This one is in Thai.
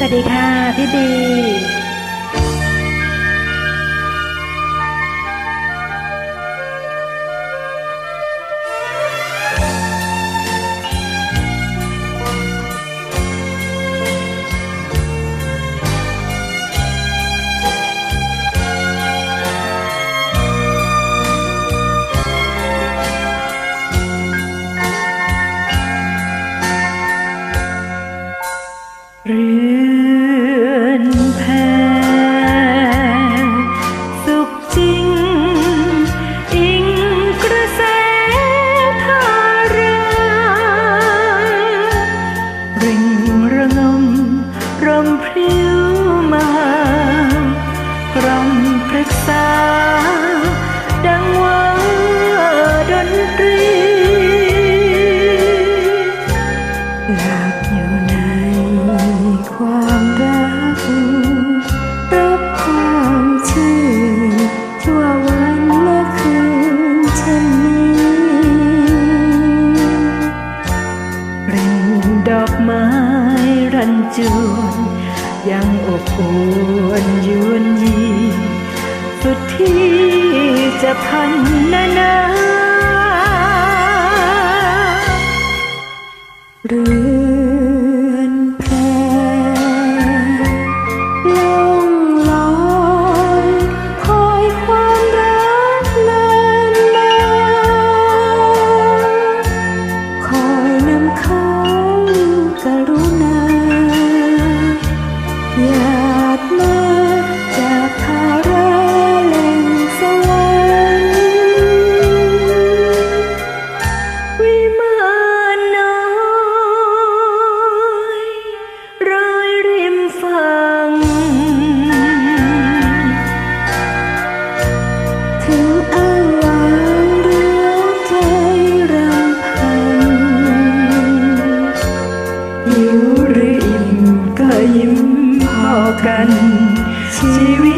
สวัสดีค่ะ พี่บีหรือ จวนยังอบอุ่นยวนยี สุดที่จะพันนานา กันชีวิต